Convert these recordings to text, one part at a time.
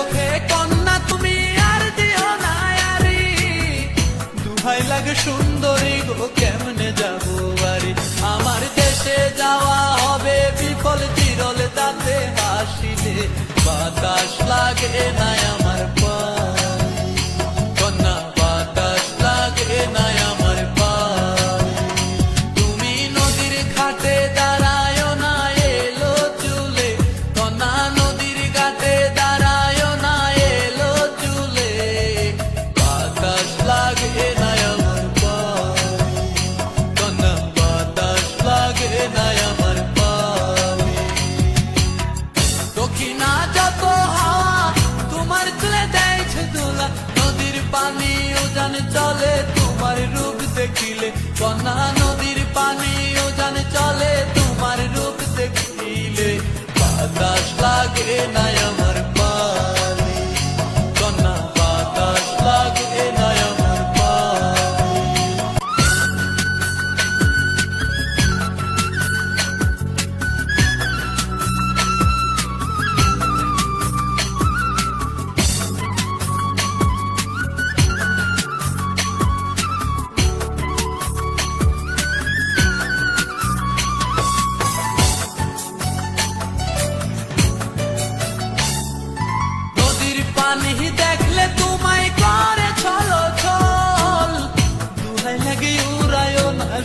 চোখে কন্যা, তুমি আর দিও না আরি। দুহাই লাগে সুন্দরী গো, কেমনে যাব বাড়ি? আমার দেশে যাওয়া হবে বিফল, চিরল তাতে হাসিলে। বাতাস লাগে না চলে তোমার রূপ দেখিলে কন্যা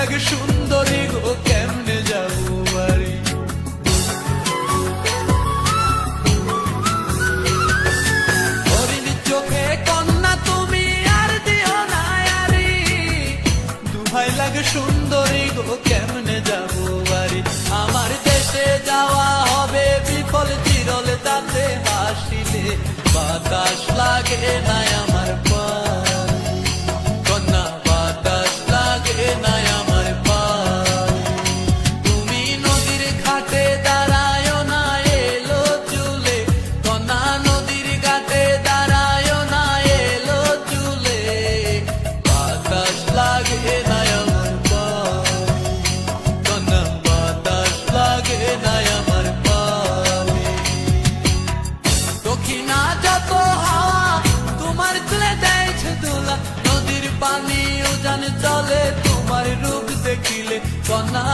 লাগে সুন্দরী গো কেমনে যাব বাড়ি? সুন্দরী গো কেমনে যাব বাড়ি? আমার দেশে যাওয়া হবে বিফল, চিরল তাতে হাসিলে বাতাস লাগে না চলে তোমার রূপ দেখিলে কন্যা